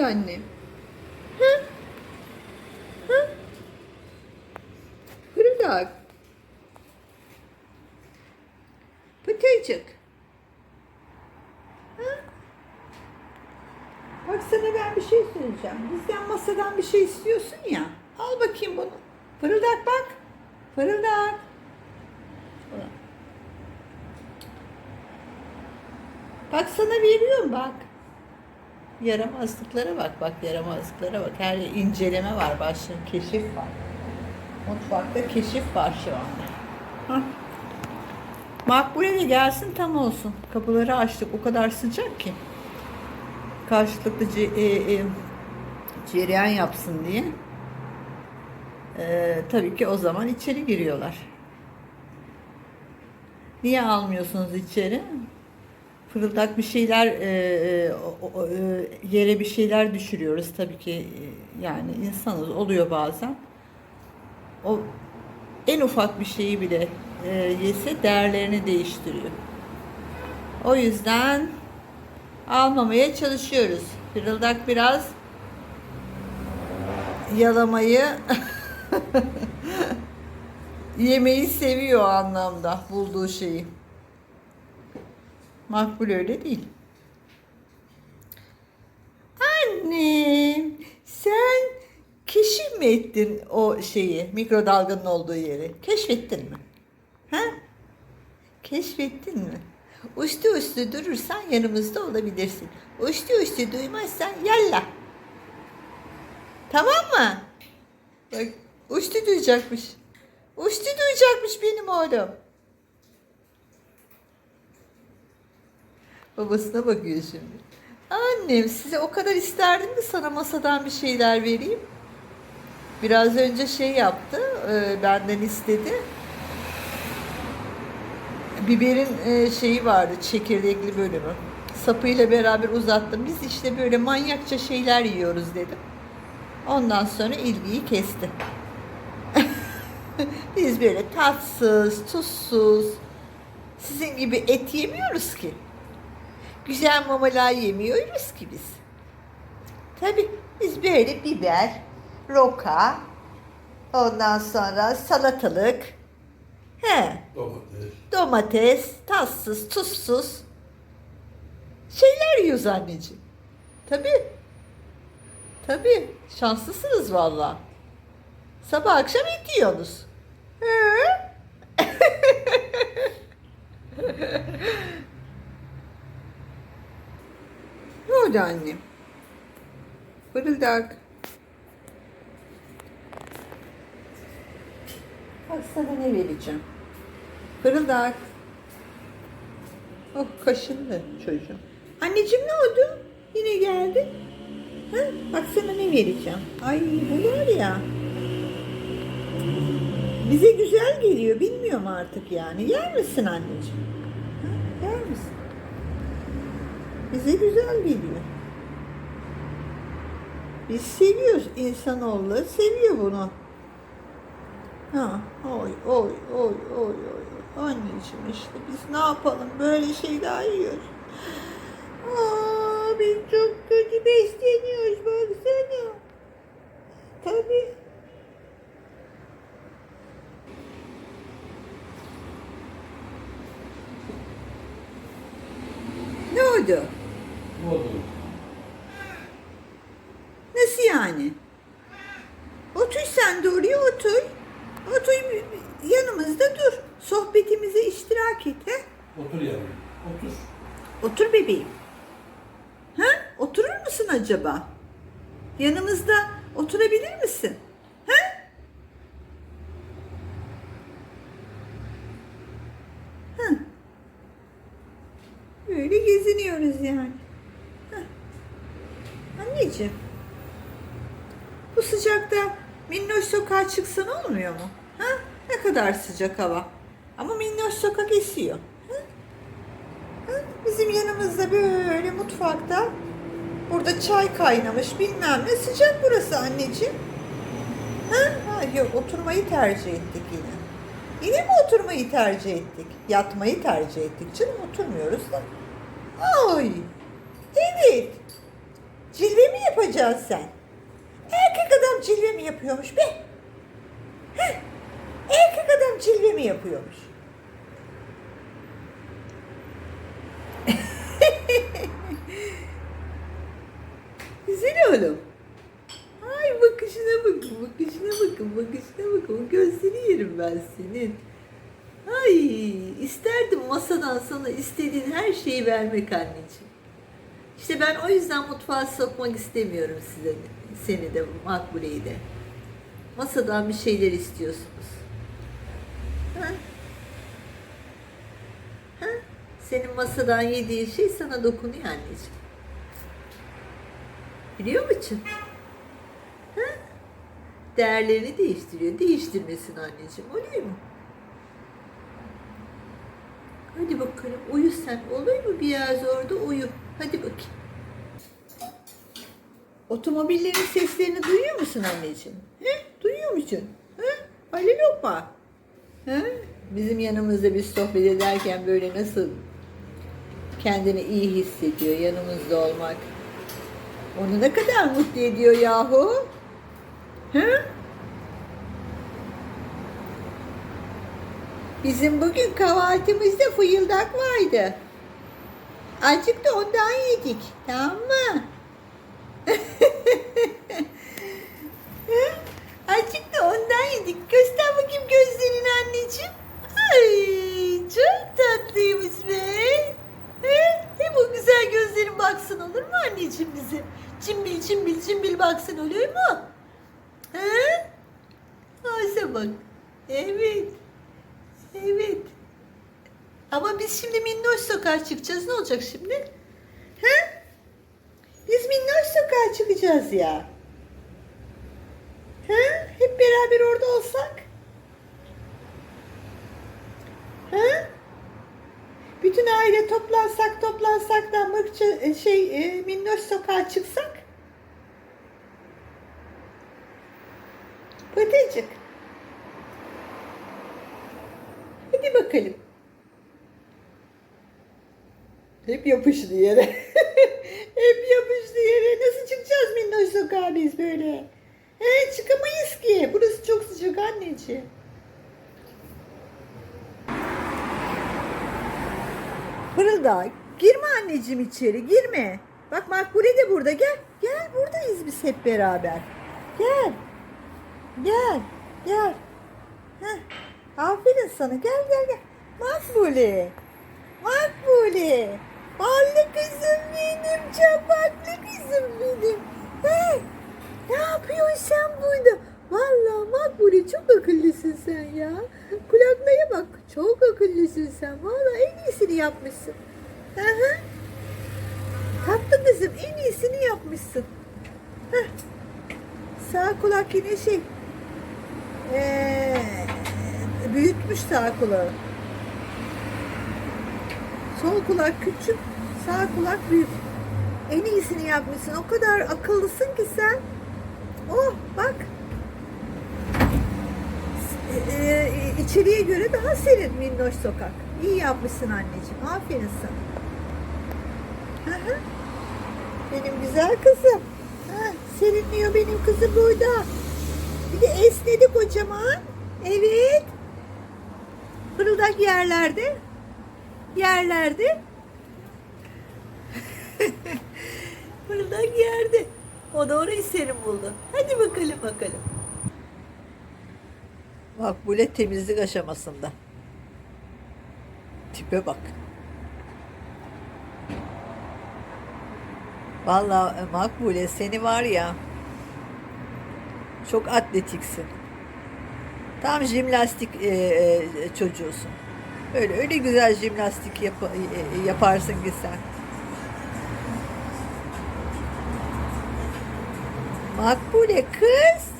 oldu annem? Hı? Hı? Fırıldak. Pıtırcık. Hı? Bak sana ben bir şey söyleyeceğim. Bizden masadan bir şey istiyorsun ya. Al bakayım bunu. Fırıldak bak. Fırıldak. Bak sana veriyorum bak. Yaramazlıklara bak bak yaramazlıklara bak. Her inceleme var başlığın keşif var. Mutfakta keşif var şu anda. Hah. Makbule de gelsin tam olsun. Kapıları açtık o kadar sıcak ki. Karşılıklı ce- e, e, cereyan yapsın diye. Ee, tabii ki o zaman içeri giriyorlar. Niye almıyorsunuz içeri? Fırıldak bir şeyler e, e, e, yere bir şeyler düşürüyoruz tabii ki e, yani insanız oluyor bazen. O en ufak bir şeyi bile e, yese değerlerini değiştiriyor. O yüzden almamaya çalışıyoruz. Fırıldak biraz yalamayı yemeyi seviyor anlamda bulduğu şeyi. Makbul öyle değil. Annem, sen keşif mi ettin o şeyi, mikrodalganın olduğu yeri? Keşfettin mi? Ha? Keşfettin mi? Uçtu uçtu durursan yanımızda olabilirsin. Uçtu uçtu duymazsan yalla. Tamam mı? Bak uçtu duyacakmış. Uçtu duyacakmış benim oğlum. Babasına bakıyor şimdi. Annem size o kadar isterdim ki sana masadan bir şeyler vereyim. Biraz önce şey yaptı, e, benden istedi. Biberin e, şeyi vardı, çekirdekli bölümü. Sapıyla beraber uzattım. Biz işte böyle manyakça şeyler yiyoruz dedim. Ondan sonra ilgiyi kesti. Biz böyle tatsız, tuzsuz, sizin gibi et yemiyoruz ki. Güzel mamalar yemiyoruz ki biz. Tabi biz böyle biber, roka, ondan sonra salatalık, he, Domates. domates, tatsız, tuzsuz şeyler yiyoruz anneciğim. Tabi. Tabi. Şanslısınız valla. Sabah akşam et yiyorsunuz. He? Oldu annem? Fırıldak. Bak sana ne vereceğim. Fırıldak. Oh kaşındı çocuğum. Anneciğim ne oldu? Yine geldi. Ha? Bak sana ne vereceğim. Ay bu var ya. Bize güzel geliyor. Bilmiyorum artık yani. Yer misin anneciğim? Ha? Yer misin? Bize güzel geliyor. Biz seviyoruz. İnsanoğlu seviyor bunu. Ha, oy oy oy oy oy. Anneciğim işte biz ne yapalım böyle şeyler yiyoruz. Aa, biz çok kötü besleniyoruz baksana. Tabii. Ne oldu? Ne oldu? Nasıl yani? Otur sen de oraya otur. Otur yanımızda dur. Sohbetimize iştirak et. He? Otur yavrum. Otur. Otur bebeğim. Ha? Oturur musun acaba? Yanımızda oturabilir misin? Ha? Ha. Böyle geziniyoruz yani. Ha. Anneciğim. Bu sıcakta minnoş sokağa çıksan olmuyor mu? Ha? Ne kadar sıcak hava. Ama minnoş sokak esiyor. Ha? Ha? Bizim yanımızda böyle mutfakta burada çay kaynamış bilmem ne sıcak burası anneciğim. Ha? ha yok oturmayı tercih ettik yine. Yine mi oturmayı tercih ettik? Yatmayı tercih ettik canım oturmuyoruz da. Ay evet. Cilve mi yapacaksın sen? Erkek adam cilve mi yapıyormuş be? Heh. Adam cilve mi yapıyormuş? Güzel oğlum. Ay bakışına bakın, bakışına bakın, bakışına bakın. O gözleri yerim ben senin. Ay isterdim masadan sana istediğin her şeyi vermek anneciğim. İşte ben o yüzden mutfağa sokmak istemiyorum size, seni de, Makbule'yi de. Masadan bir şeyler istiyorsunuz. Ha? Senin masadan yediğin şey sana dokunuyor anneciğim. Biliyor musun? Ha? Değerlerini değiştiriyor. Değiştirmesin anneciğim. Oluyor mu? Hadi bakalım uyu sen. Olur mu biraz orada uyu. Hadi bakayım. Otomobillerin seslerini duyuyor musun anneciğim? He? Duyuyor musun? He? Ali Lokma. He? Bizim yanımızda biz sohbet ederken böyle nasıl kendini iyi hissediyor yanımızda olmak. Onu ne kadar mutlu ediyor yahu? He? Bizim bugün kahvaltımızda fıyıldak vardı. Azıcık da ondan yedik. Tamam mı? Azıcık da ondan yedik. Göster bakayım gözlerini anneciğim. Ay çok tatlıymış be. He? Hem o güzel gözlerin baksın olur mu anneciğim bize? Cimbil cimbil cimbil baksın oluyor mu? He? Ayşe bak. Evet. Evet. Ama biz şimdi Minnoş Sokağa çıkacağız. Ne olacak şimdi? He? Biz Minnoş Sokağa çıkacağız ya. He? Hep beraber orada olsak? He? Bütün aile toplansak toplansak da mırkça e, şey e, Minnoş Sokağa çıksak? Pıtıcık. Hadi bakalım. Hep yapıştı yere. Hep yapıştı yere. Nasıl çıkacağız Minnoş Sokağa biz böyle? He, çıkamayız ki. Burası çok sıcak anneciğim. Pırılda girme anneciğim içeri girme. Bak Makbule de burada gel. Gel buradayız biz hep beraber. Gel. Gel. Gel. Heh. Aferin sana gel gel gel. Makbule. Makbule. Yapmışsın. Hı hı. Tatlı kızım en iyisini yapmışsın. Heh. Sağ kulak yine şey. Ee, büyütmüş sağ kulağı. Sol kulak küçük, sağ kulak büyük. En iyisini yapmışsın. O kadar akıllısın ki sen. Oh bak. Ee, içeriye göre daha serin minnoş sokak. İyi yapmışsın anneciğim. Aferin sana. Benim güzel kızım. Ha, serinliyor benim kızım burada. Bir de esnedi kocaman. Evet. Fırıldak yerlerde. Yerlerde. Fırıldak yerde. O da orayı serin buldu. Hadi bakalım bakalım. Makbule temizlik aşamasında. Tipe bak. Vallahi Makbule seni var ya çok atletiksin. Tam jimnastik e, e, çocuğusun. Öyle öyle güzel jimnastik yap, e, yaparsın ki sen. Makbule kız.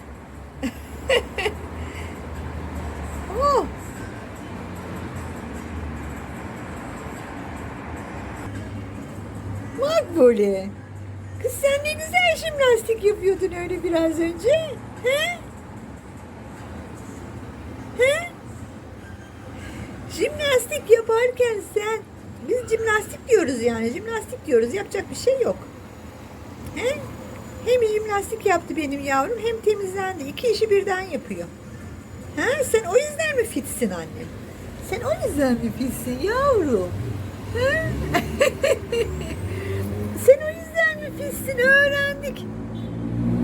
Makbule. Kız sen ne güzel jimnastik yapıyordun öyle biraz önce. He? He? Jimnastik yaparken sen biz jimnastik diyoruz yani jimnastik diyoruz yapacak bir şey yok. He? Hem jimnastik yaptı benim yavrum hem temizlendi. İki işi birden yapıyor. Ha, sen o yüzden mi fitsin annem? Sen o yüzden mi fitsin yavrum? Ha? fitsin? Öğrendik.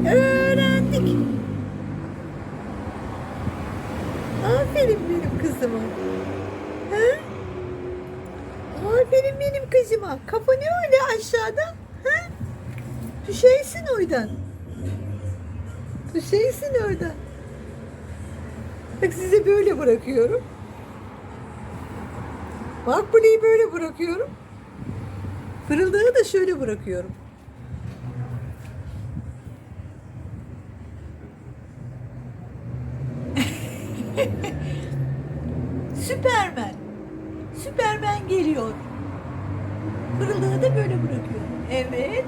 Öğrendik. Aferin benim kızıma. Ha? Aferin benim kızıma. Kafa ne öyle aşağıda? Ha? Düşeysin oradan. Düşeysin oradan. Bak size böyle bırakıyorum. Bak burayı böyle bırakıyorum. Fırıldağı da şöyle bırakıyorum. Süpermen. Süpermen geliyor. Fırıldağı da böyle bırakıyorum. Evet.